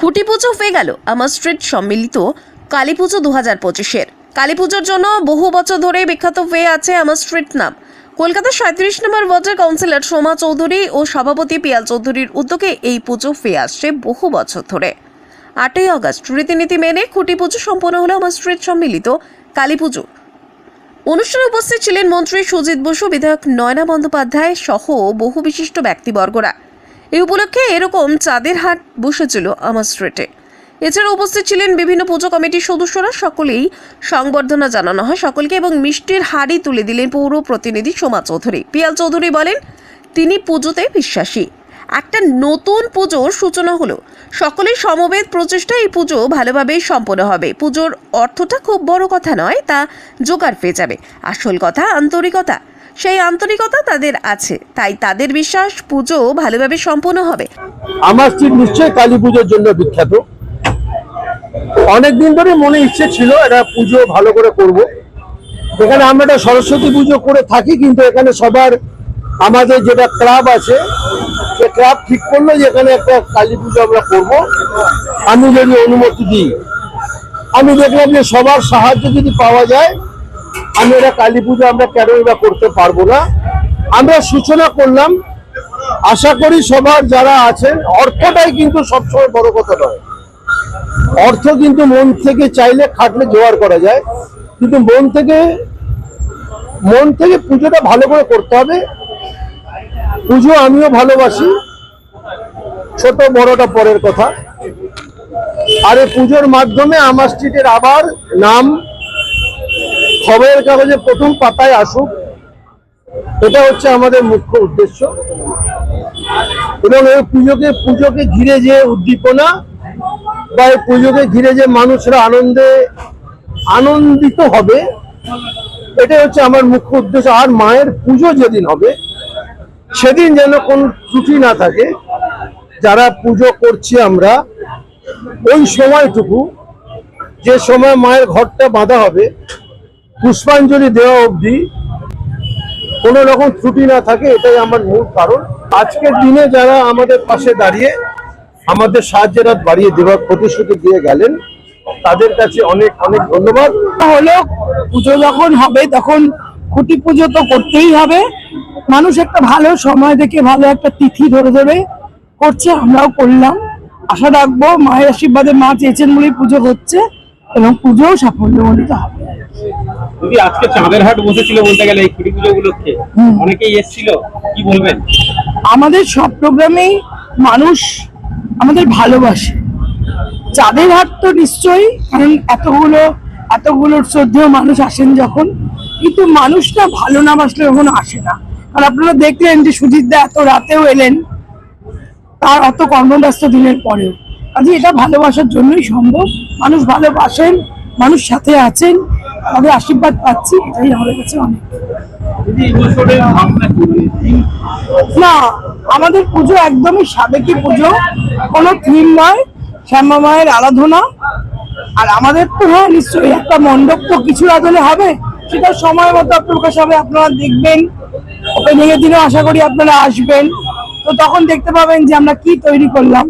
খুঁটি পুজো হয়ে গেল। আমার স্ট্রিট সম্মিলিত কালী পুজো দু হাজার পঁচিশের। কালী পুজোর জন্য বহু বছর ধরে বিখ্যাত হয়ে আছে আমার স্ট্রিট নাম। কলকাতা সাঁত্রিশ নম্বর ওয়ার্ডের কাউন্সিলর সোমা চৌধুরী ও সভাপতি পিয়াল চৌধুরীর উদ্যোগে এই পুজো হয়ে আসছে বহু বছর ধরে। আটই আগস্ট, রীতিনীতি মেনে খুঁটি পুজো সম্পন্ন হলো আমার স্ট্রিট সম্মিলিত কালী পুজো। অনুষ্ঠানে উপস্থিত ছিলেন মন্ত্রী সুজিত বসু, বিধায়ক নয়না বন্দ্যোপাধ্যায় সহ বহু বিশিষ্ট ব্যক্তিবর্গরা। এই উপলক্ষে এরকম চাঁদের হাট বসেছিল আমার স্ট্রিটে। এছাড়া উপস্থিত ছিলেন বিভিন্ন পুজো কমিটির সদস্যরা, সকলেই সংবর্ধনা জানানো হয় সকলকে এবং মিষ্টির হাড়ি তুলে দিলেন পৌর প্রতিনিধি সোমা চৌধুরী। পিয়াল চৌধুরী বলেন, তিনি পুজোতে বিশ্বাসী। একটা নতুন পুজোর সূচনা হলো। সকলের সমবেত প্রচেষ্টা এই পুজো ভালোভাবেই সম্পন্ন হবে। পুজোর অর্থটা খুব বড় কথা নয়, তা জোগাড় পেয়ে যাবে। আসল কথা, আন্তরিকতা। সেই আন্তরিকতা তাদের আছে, তাই তাদের বিশ্বাস পুজো ভালোভাবে সম্পন্ন হবে। আমার স্ট্রিট নিশ্চয়ই কালী পুজোর জন্য বিখ্যাত। অনেকদিন ধরে মনে ইচ্ছে ছিল এটা পুজো ভালো করে করব। এখানে আমরা একটা সরস্বতী পুজো করে থাকি, কিন্তু এখানে সবার আমাদের যেটা ক্লাব আছে, সে ক্লাব ঠিক করল যে এখানে একটা কালী পুজো আমরা করব। আমি যদি অনুমতি দিই, আমি দেখলাম যে সবার সাহায্য যদি পাওয়া যায় আমি এটা কালী পুজো আমরা কেনই বা করতে পারব না? আমরা সূচনা করলাম। আশা করি সবার যারা আছেন, অর্থটাই কিন্তু সবসময় বড় কথা নয়। অর্থ কিন্তু মন থেকে চাইলে খাটলে জোগাড় করা যায়। কিন্তু মন থেকে মন থেকে পুজোটা ভালো করে করতে হবে। পুজো আমিও ভালোবাসি। ছোট বড়টা পরের কথা। আর এই পুজোর মাধ্যমে আমার স্ট্রিটের আবার নাম খবরের কাগজে প্রথম পাতায় আসুক, এটা হচ্ছে আমাদের মুখ্য উদ্দেশ্য। এবং এই পুজোকে পুজোকে ঘিরে যে উদ্দীপনা বা এই পুজোকে ঘিরে যে মানুষরা আনন্দে আনন্দিত হবে, এটাই হচ্ছে আমার মুখ্য উদ্দেশ্য। আর মায়ের পুজো যেদিন হবে, সেদিন যেন কোনো ত্রুটি না থাকে। যারা পুজো করছি আমরা, ওই সময়টুকু, যে সময় মায়ের ঘরটা বাঁধা হবে পুষ্পাঞ্জলি দেওয়া অবধি কোনো রকম ত্রুটি না থাকে, এটাই আমার মূল কারণ। আজকের দিনে যারা আমাদের পাশে দাঁড়িয়ে আমাদের সাহায্যের হাত বাড়িয়ে দেওয়ার প্রতিশ্রুতি দিয়ে গেলেন, তাদের কাছে অনেক অনেক ধন্যবাদ। হলো পুজো যখন হবে, তখন খুঁটি পুজো তো করতেই হবে। মানুষ একটা ভালো সময় দেখে ভালো একটা তিথি ধরে ধরে করছে, আমরাও করলাম। আশা রাখব মায়ের আশীর্বাদে মা চেয়েছেন বলেই পুজো হচ্ছে। এবং পুজোও সাফল্যমণ্ডিত হবে। যদি আজকে চাঁদের হাট বসেছিল বলতে গেলে এই খুঁটি পুজো উপলক্ষে। অনেকেই এসেছিল কি বলবেন? আমাদের সব প্রোগ্রামেই মানুষ আমাদের ভালোবাসে। চাঁদের হাট তো নিশ্চয়ই কারণ এতগুলো এতগুলো শ্রদ্ধেয় মানুষ আসেন যখন কিন্তু মানুষটা ভালো না বাসলে কখনো আসে না। কারণ আপনারা দেখলেন যে সুজিত দা এত রাতেও এলেন তার অত কর্মব্যস্ত দিনের পরেও। কাজে এটা ভালোবাসার জন্যই সম্ভব। মানুষ ভালোবাসেন, মানুষ সাথে আছেন, তাদের আশীর্বাদ পাচ্ছি, এটাই আমাদের কাছে অনেক? না, আমাদের পুজো একদমই সাবেকি পুজো, কোনো থিম নয়, শ্যামা মায়ের আরাধনা। আর আমাদের তো হ্যাঁ নিশ্চয়ই একটা মণ্ডপ তো কিছু আদলে হবে, সেটা সময় মতো প্রকাশ হবে, আপনারা দেখবেন। ওপেনিং এর দিনেও আশা করি আপনারা আসবেন। তো তখন দেখতে পাবেন যে আমরা কি তৈরি করলাম।